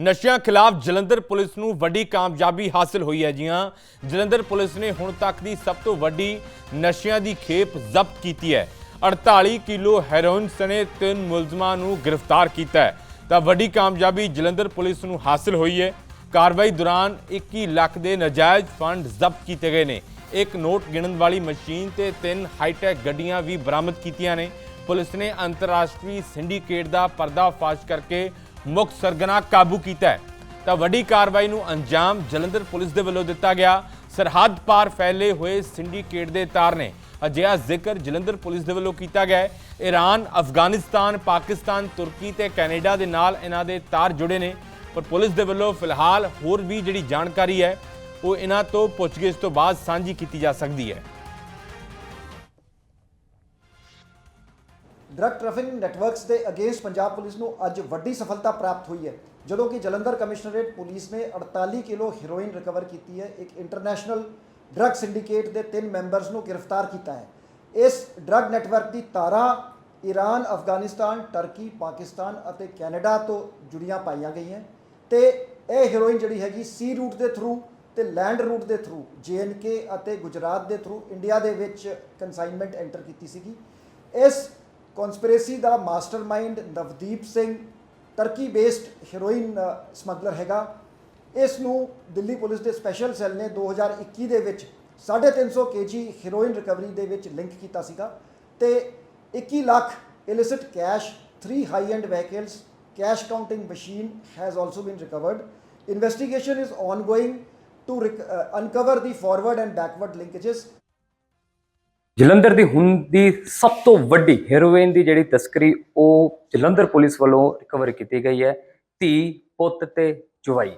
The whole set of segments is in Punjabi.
ਨਸ਼ਿਆਂ ਖਿਲਾਫ ਜਲੰਧਰ ਪੁਲਿਸ ਨੂੰ ਵੱਡੀ ਕਾਮਯਾਬੀ ਹਾਸਲ ਹੋਈ ਹੈ ਜੀ ਹਾਂ। ਜਲੰਧਰ ਪੁਲਿਸ ਨੇ ਹੁਣ ਤੱਕ ਦੀ ਸਭ ਤੋਂ ਵੱਡੀ ਨਸ਼ਿਆਂ ਦੀ ਖੇਪ ਜ਼ਬਤ ਕੀਤੀ ਹੈ। 48 ਕਿਲੋ ਹੈਰੋਇਨ ਸਣੇ ਤਿੰਨ ਮੁਲਜ਼ਮਾਂ ਨੂੰ ਗ੍ਰਿਫਤਾਰ ਕੀਤਾ ਹੈ। ਤਾਂ ਵੱਡੀ ਕਾਮਯਾਬੀ ਜਲੰਧਰ ਪੁਲਿਸ ਨੂੰ ਹਾਸਲ ਹੋਈ ਹੈ। ਕਾਰਵਾਈ ਦੌਰਾਨ 21 ਲੱਖ ਦੇ ਨਜਾਇਜ਼ ਫੰਡ ਜ਼ਬਤ ਕੀਤੇ ਗਏ ਨੇ। ਇੱਕ ਨੋਟ ਗਿਣਨ ਵਾਲੀ ਮਸ਼ੀਨ ਤੇ ਤਿੰਨ ਹਾਈਟੈਕ ਗੱਡੀਆਂ ਵੀ ਬਰਾਮਦ ਕੀਤੀਆਂ ਨੇ। ਪੁਲਿਸ ਨੇ ਅੰਤਰਰਾਸ਼ਟਰੀ ਸਿੰਡੀਕੇਟ ਦਾ ਪਰਦਾਫਾਸ਼ ਕਰਕੇ ਮੁੱਖ ਸਰਗਨਾ ਕਾਬੂ ਕੀਤਾ ਹੈ। ਤਾਂ ਵੱਡੀ ਕਾਰਵਾਈ ਨੂੰ ਅੰਜਾਮ ਜਲੰਧਰ ਪੁਲਿਸ ਦੇ ਵੱਲੋਂ ਦਿੱਤਾ ਗਿਆ। ਸਰਹੱਦ ਪਾਰ ਫੈਲੇ ਹੋਏ ਸਿੰਡੀਕੇਟ ਦੇ ਤਾਰ ਨੇ ਅਜਿਹਾ ਜ਼ਿਕਰ ਜਲੰਧਰ ਪੁਲਿਸ ਦੇ ਵੱਲੋਂ ਕੀਤਾ ਗਿਆ ਹੈ। ਈਰਾਨ ਅਫਗਾਨਿਸਤਾਨ, ਪਾਕਿਸਤਾਨ, ਤੁਰਕੀ ਤੇ ਕੈਨੇਡਾ ਦੇ ਨਾਲ ਇਹਨਾਂ ਦੇ ਤਾਰ ਜੁੜੇ ਨੇ। ਪਰ ਪੁਲਿਸ ਦੇ ਵੱਲੋਂ ਫਿਲਹਾਲ ਹੋਰ ਵੀ ਜਿਹੜੀ ਜਾਣਕਾਰੀ ਹੈ, ਉਹ ਇਹਨਾਂ ਤੋਂ ਪੁੱਛਗਿੱਛ ਤੋਂ ਬਾਅਦ ਸਾਂਝੀ ਕੀਤੀ ਜਾ ਸਕਦੀ ਹੈ। ਡਰੱਗ ਟ੍ਰੈਫਿਕਿੰਗ ਨੈਟਵਰਕਸ ਦੇ ਅਗੇਂਸਟ ਪੰਜਾਬ ਪੁਲਿਸ ਨੂੰ ਅੱਜ ਵੱਡੀ ਸਫਲਤਾ ਪ੍ਰਾਪਤ ਹੋਈ ਹੈ, ਜਦੋਂ ਕਿ ਜਲੰਧਰ ਕਮਿਸ਼ਨਰੇਟ ਪੁਲਿਸ ਨੇ 48 ਕਿਲੋ ਹੈਰੋਇਨ ਰਿਕਵਰ ਕੀਤੀ ਹੈ, ਇੱਕ ਇੰਟਰਨੈਸ਼ਨਲ ਡਰੱਗ ਸਿੰਡੀਕੇਟ ਦੇ ਤਿੰਨ ਮੈਂਬਰਸ ਨੂੰ ਗ੍ਰਿਫਤਾਰ ਕੀਤਾ ਹੈ। ਇਸ ਡਰੱਗ ਨੈਟਵਰਕ ਦੀ ਤਾਰਾਂ ਈਰਾਨ ਅਫਗਾਨਿਸਤਾਨ ਟਰਕੀ ਪਾਕਿਸਤਾਨ ਅਤੇ ਕੈਨੇਡਾ ਤੋਂ ਜੁੜੀਆਂ ਪਾਈਆਂ ਗਈਆਂ ਤੇ ਇਹ ਹੈਰੋਇਨ ਜਿਹੜੀ ਹੈਗੀ ਸੀ ਰੂਟ ਦੇ ਥਰੂ ਤੇ ਲੈਂਡ ਰੂਟ ਦੇ ਥਰੂ ਕੇ ਅਤੇ ਗੁਜਰਾਤ ਦੇ ਥਰੂ ਇੰਡੀਆ ਦੇ ਵਿੱਚ ਕਨਸਾਈਨਮੈਂਟ ਐਂਟਰ ਕੀਤੀ ਸੀਗੀ। ਇਸ ਕਨਸਪੀਰੇਸੀ ਦਾ mastermind Navdeep Singh Turkey based heroin smuggler ਹੈਗਾ ਇਸ ਨੂੰ ਦਿੱਲੀ ਪੁਲਿਸ ਦੇ ਸਪੈਸ਼ਲ ਸੈੱਲ ਨੇ 2021 ਦੇ ਵਿੱਚ 350 ਕੇਜੀ ਹੀਰੋਇਨ ਰਿਕਵਰੀ ਦੇ ਵਿੱਚ ਲਿੰਕ ਕੀਤਾ ਸੀਗਾ ਤੇ 21 lakh illicit cash 3 high end vehicles cash counting machine has also been recovered investigation is ongoing to uncover the forward and backward linkages Jalandhar ਦੀ ਹੁਣ ਦੀ ਸਭ ਤੋਂ ਵੱਡੀ ਹੈਰੋਇਨ ਦੀ ਜਿਹੜੀ ਤਸਕਰੀ, ਉਹ ਜਲੰਧਰ ਪੁਲਿਸ ਵੱਲੋਂ ਰਿਕਵਰ ਕੀਤੀ ਗਈ ਹੈ, ਧੀ, ਪੁੱਤ ਤੇ ਜਵਾਈ।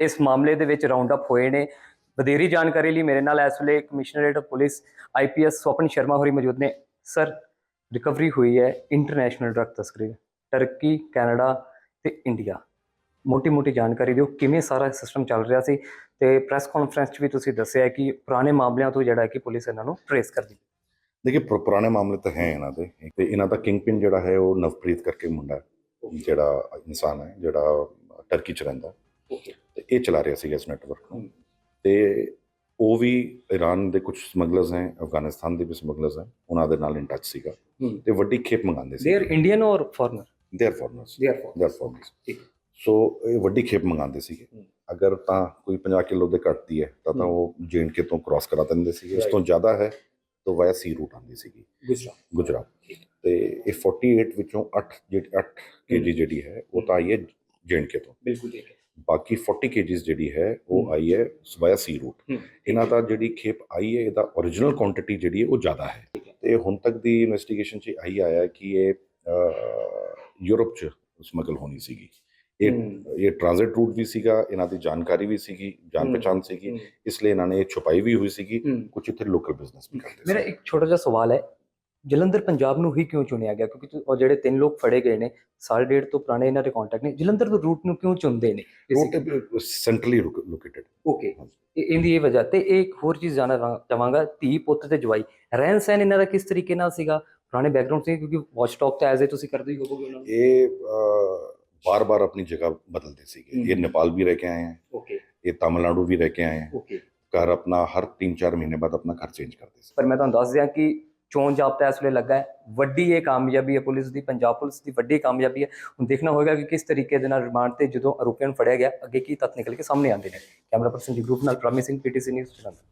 ਇਸ ਮਾਮਲੇ ਦੇ ਵਿੱਚ ਰਾਉਂਡ ਅਪ ਹੋਏ ਨੇ। ਵਧੇਰੀ ਜਾਣਕਾਰੀ ਲਈ ਮੇਰੇ ਨਾਲ ਇਸ ਵੇਲੇ commissionerate of police IPS Swapan Sharma ਹੋਰੀ ਮੌਜੂਦ ਨੇ। ਸਰ ਰਿਕਵਰੀ ਹੋਈ ਹੈ ਇੰਟਰਨੈਸ਼ਨਲ ਡਰੱਗ ਤਸਕਰੀ ਟਰਕੀ ਕੈਨੇਡਾ ਤੇ ਇੰਡੀਆ ਮੋਟੀ ਮੋਟੀ ਜਾਣਕਾਰੀ ਦਿਓ ਕਿਵੇਂ ਸਾਰਾ ਸਿਸਟਮ ਚੱਲ ਰਿਹਾ ਸੀ ਤੇ ਪ੍ਰੈਸ ਕਾਨਫਰੰਸ 'ਚ ਵੀ ਤੁਸੀਂ ਦੱਸਿਆ ਕਿ ਪੁਰਾਣੇ ਮਾਮਲਿਆਂ ਤੋਂ ਜਿਹੜਾ ਹੈ ਕਿ ਪੁਲਿਸ ਇਹਨਾਂ ਨੂੰ ਟ੍ਰੇਸ ਕਰਦੀ ਹੈ। ਦੇਖਿਏ ਪੁਰ- ਪੁਰਾਣੇ ਮਾਮਲੇ ਤਾਂ ਹੈ ਇਹਨਾਂ ਦੇ ਤੇ ਇਹਨਾਂ ਦਾ ਕਿੰਗ ਪਿਨ ਜਿਹੜਾ ਹੈ ਉਹ ਨਵਪ੍ਰੀਤ ਕਰਕੇ ਮੁੰਡਾ ਜਿਹੜਾ ਇਨਸਾਨ ਹੈ ਜਿਹੜਾ ਟਰਕੀ ਚ ਰਹਿੰਦਾ ਤੇ ਇਹ ਚਲਾ ਰਿਹਾ ਸੀ ਇਸ ਨੈਟਵਰਕ ਨੂੰ। ਤੇ ਉਹ ਵੀ ਈਰਾਨ ਦੇ ਕੁਝ ਸਮਗਲਰਸ ਹੈ ਅਫਗਾਨਿਸਤਾਨ ਦੇ ਵੀ ਸਮਗਲਰਸ ਹੈ ਉਹਨਾਂ ਦੇ ਨਾਲ ਇਨ ਟੱਚ ਸੀਗਾ। ਤੇ ਵੱਡੀ ਖੇਪ ਮੰਗਾਉਂਦੇ ਸੀ। They are Indian or foreigner they are foreigners they are foreigners ਠੀਕ। ਸੋ ਇਹ ਵੱਡੀ ਖੇਪ ਮੰਗਾਉਂਦੇ ਸੀਗੇ। ਅਗਰ ਤਾਂ ਕੋਈ 50 ਕਿਲੋ ਦੇ ਘੱਟਦੀ ਹੈ ਤਾਂ ਤਾਂ। ਉਹ ਕੇ ਤੋਂ ਕ੍ਰਾਸ ਕਰਾ ਦਿੰਦੇ ਸੀਗੇ। ਉਸ Right. ਤੋਂ ਜ਼ਿਆਦਾ ਹੈ ਤਾਂ ਵਾਇਆ ਸੀ ਰੂਟ ਆਉਂਦੀ ਸੀਗੀ। ਗੁਜਰਾਤ। ਗੁਜਰਾਤ। ਤੇ ਇਹ 48 ਵਿੱਚੋਂ 8 ਜਿਹੜੀ 8 ਕੇਜੀ ਜਿਹੜੀ ਹੈ ਉਹ ਤਾਂ ਆਈ ਹੈ ਕੇ ਤੋਂ। ਬਿਲਕੁਲ ਠੀਕ ਹੈ। ਬਾਕੀ 40 ਕੇਜੀਸ ਜਿਹੜੀ ਹੈ ਉਹ। ਆਈ ਹੈ ਵਾਇਆ ਸੀ ਰੂਟ। ਇਹਨਾਂ ਦਾ ਜਿਹੜੀ ਖੇਪ ਆਈ ਹੈ ਇਹਦਾ origignal ਕੁਆਂਟੀਟੀ ਜਿਹੜੀ ਹੈ ਉਹ ਜ਼ਿਆਦਾ ਹੈ। ਤੇ ਹੁਣ ਤੱਕ ਦੀ ਇਨਵੈਸਟੀਗੇਸ਼ਨ 'ਚ ਆਈ ਆਇਆ ਕਿ ਇਹ ਯੂਰਪ 'ਚ ਸਮਗਲ ਹੋਣੀ ਸੀਗੀ। ਇਹ। ਇਹ ਟ੍ਰਾਂਜ਼ਿਟ ਰੂਟ ਵੀ ਸੀਗਾ ਇਹਨਾਂ ਦੀ ਜਾਣਕਾਰੀ ਵੀ ਸੀਗੀ ਜਾਣ। ਪਛਾਣ ਸੀਗੀ ਇਸ ਲਈ ਇਹਨਾਂ ਨੇ ਇਹ ਛੁਪਾਈ ਵੀ ਹੋਈ ਸੀਗੀ। ਕੁਝ ਇੱਥੇ ਲੋਕਲ ਬਿਜ਼ਨਸ ਵੀ ਕਰਦੇ ਮੇਰਾ ਇੱਕ ਛੋਟਾ ਜਿਹਾ ਸਵਾਲ ਹੈ ਜਲੰਧਰ ਪੰਜਾਬ ਨੂੰ ਹੀ ਕਿਉਂ ਚੁਣਿਆ ਗਿਆ? ਕਿਉਂਕਿ ਤੁ- ਉਹ ਜਿਹੜੇ ਤਿੰਨ ਲੋਕ ਫੜੇ ਗਏ ਨੇ ਸਾਲ ਡੇਢ ਤੋਂ ਪੁਰਾਣੇ ਇਹਨਾਂ ਦੇ ਕੰਟੈਕਟ ਨੇ ਜਲੰਧਰ ਦੇ ਰੂਟ ਨੂੰ ਕਿਉਂ ਚੁਣਦੇ ਨੇ? ਰੂਟ ਸੈਂਟਰਲੀ ਲੋਕੇਟਡ ਓਕੇ ਇਹਦੀ ਇਹ ਵਜ੍ਹਾ ਤੇ ਇਹ ਇੱਕ ਹੋਰ ਚੀਜ਼ ਜਾਣਨਾ ਚਾਹਾਂਗਾ ਧੀ ਪੁੱਤ ਤੇ ਜਵਾਈ। ਰਹਿਣ ਸਹਿਣ ਇਹਨਾਂ ਦਾ ਕਿਸ ਤਰੀਕੇ ਨਾਲ ਸੀਗਾ? ਪੁਰਾਣੇ ਬੈਕਗ੍ਰਾਉਂਡ ਸੀ ਕਿਉਂਕਿ ਵਾਚ ਟਾਕ ਤਾਂ ਐਜ਼ ਏ ਤੁਸੀਂ ਕਰਦੇ ਹੀ ਹੋਵੋਗੇ ਉਹਨਾਂ ਨੂੰ। ਇਹ ਬਾਰ-ਬਾਰ ਆਪਣੀ ਜਗ੍ਹਾ ਬਦਲਦੇ ਸੀਗੇ। ਇਹ। ਨੇਪਾਲ ਵੀ ਰਹਿ ਕੇ ਆਏ ਹੈ ਓਕੇ। ਇਹ ਤਮਿਲਨਾਡੂ ਵੀ ਰਹਿ ਕੇ ਆਏ ਹੈ ਓਕੇ। ਘਰ ਆਪਣਾ ਹਰ 3-4 ਮਹੀਨੇ ਬਾਅਦ ਆਪਣਾ ਘਰ ਚੇਂਜ ਕਰਦੇ ਸੀ। ਪਰ ਮੈਂ ਤੁਹਾਨੂੰ ਦੱਸ ਦਿਆਂ ਕਿ ਚੋਣ ਜਾਬਤਾ ਇਸ ਵੇਲੇ ਲੱਗਾ ਹੈ। ਵੱਡੀ ਇਹ ਕਾਮਯਾਬੀ ਹੈ ਪੁਲਿਸ ਦੀ ਪੰਜਾਬ ਪੁਲਿਸ ਦੀ ਵੱਡੀ ਕਾਮਯਾਬੀ ਹੈ। ਹੁਣ ਦੇਖਣਾ ਹੋਏਗਾ ਕਿ ਕਿਸ ਤਰੀਕੇ ਦੇ ਨਾਲ ਰਿਮਾਂਡ ਤੇ ਜਦੋਂ ਆਰੋਪੀਆਂ ਨੂੰ ਫੜਿਆ ਗਿਆ ਅੱਗੇ ਕੀ ਤੱਥ ਨਿਕਲ ਕੇ ਸਾਹਮਣੇ ਆਉਂਦੇ ਨੇ। ਕੈਮਰਾ ਪਰਸਨ ਜੀ ਗਰੁੱਪ ਨਾਲ ਪ੍ਰੋਮਿਸਿੰਗ ਪੀਟੀਸੀ ਨਿਊਜ਼ ਜਲੰਧਰ।